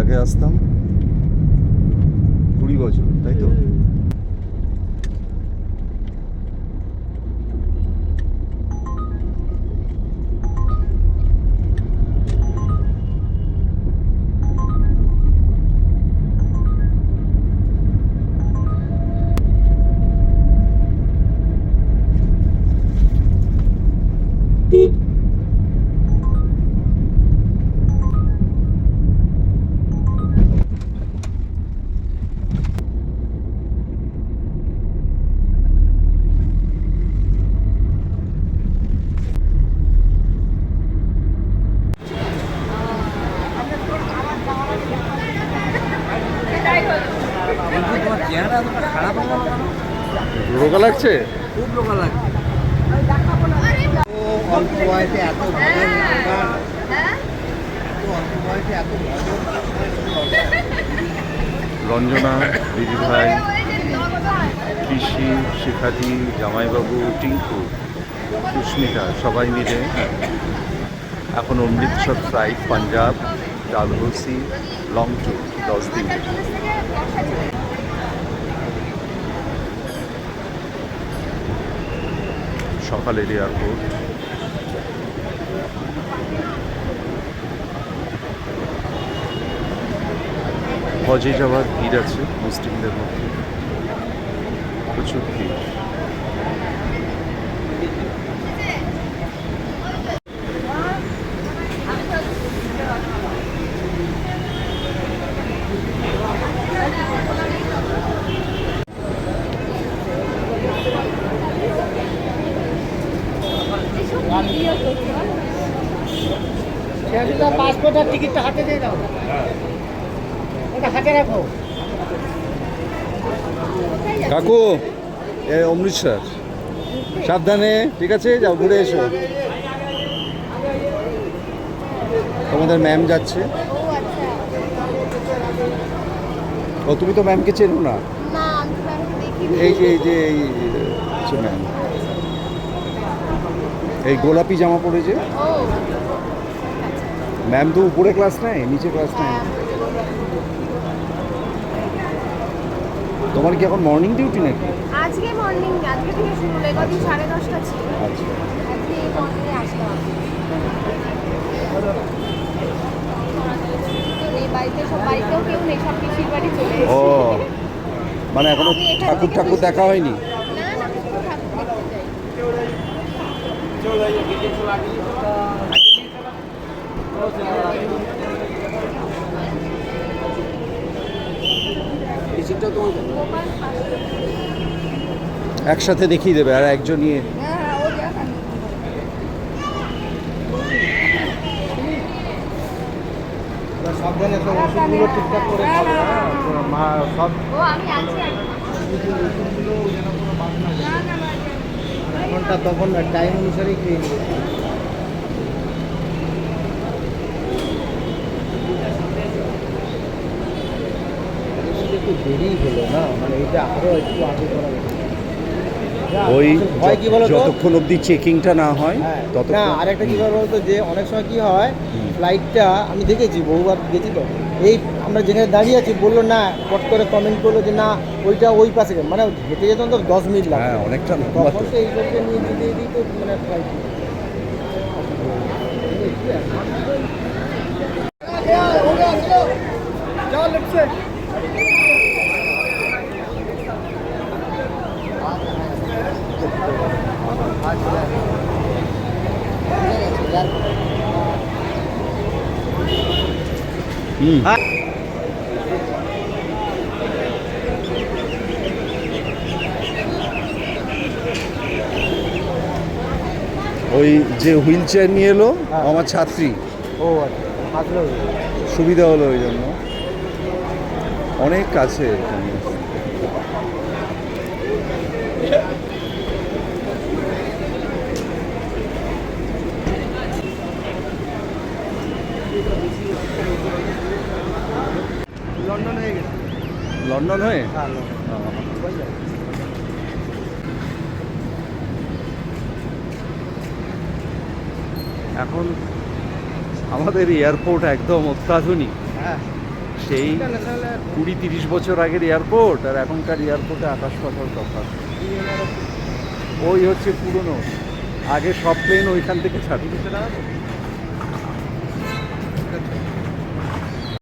আগে আসতাম কুড়ি বছর তাই তো রোগা লাগছে? খুব রোগা লাগছে রঞ্জনা পিসি শিখাজি জামাইবাবু, টিঙ্কু, সুস্মিতা, সবাই মিলে এখন অমৃতসর ফ্লাইট পাঞ্জাব, ডালহৌসি লং দশ দিন। সকালের এয়ারপোর্ট হজে যাওয়ার ভিড় আছে মুসলিমদের মধ্যে। প্রচুর ভিড়। পাসপোর্ট আর টিকিটটা হাতে দিয়ে দাও। ওটা হাতে রাখো। কাকু এ অমৃতসর সাবধানে ঠিক আছে? যাও ঘুরে এসো। তোমাদের ম্যাম যাচ্ছে। ও তুমি তো ম্যামকে চেনো না? এই যে এই যে এই ম্যাম। এই গোলাপি জামা পরেছে? ও। ম্যাম তো উপরে ক্লাস নেয় নিচে ক্লাস নেয় হ্যাঁ। তোমার কি এখন মর্নিং ডিউটি নাকি? আজকে মর্নিং আজকে থেকে শুরু হলো কদিন সাড়ে দশটা ছিল। আচ্ছা। আজকে এই মর্নিংয়ে আসলাম বাড়িতে সব বাড়িতেও কেউ নেই সব পিসির বাড়ি চলে ও। মানে এখনও ঠাকুর ঠাকুর দেখা হয়নি? না না ঠাকুর রিসিপ্টটা তোমার একসাথে দেখিয়ে দেবে আর একজন নিয়ে। হ্যাঁ সাবধানে সব ওষুধগুলো ঠিকঠাক করে খাবে। হ্যাঁ? মা সব ও আমি আছি ওষুধগুলো যেন কোনো বাদ না যায়। তখন টাইম অনুসারেই খেয়ে একটু দেরি হলো না? মানে এটা আরও একটু আগে করা ওই যতক্ষণ অবধি চেকিংটা না হয় হ্যাঁ, না আরেকটা কি ব্যাপার বলতো যে অনেক সময় কি হয় ফ্লাইটটা আমি দেখেছি বহুবার গেছি তো। এই আমরা যেখানে দাঁড়িয়ে আছি বলল না পট করে কমেন্ট করল যে না ওইটা ওই পাশে। মানে হেঁটে যেতাম তো দশ মিনিট লাগবে। হ্যাঁ অনেকটা তখন তো। তো এইগুলোকে নিয়ে যেতে যেতেই তো মানে ফ্লাইট ওই যে হুইল চেয়ার নিয়ে এলো হ্যাঁ। আমার ছাত্রী। ও আচ্ছা। সুবিধা হলো ওই জন্য। অনেক কাছে এখানে। লন্ডন হয়ে গেছে। লন্ডন হয়ে? হ্যাঁ? এখন আমাদের এয়ারপোর্ট একদম অত্যাধুনিক। হ্যাঁ। সেই কুড়ি তিরিশ বছর আগের এয়ারপোর্ট আর এখনকার এয়ারপোর্টে আকাশ পাতাল তফাৎ ওই হচ্ছে পুরনো। আগে সব প্লেন ওইখান থেকে ছাড়ি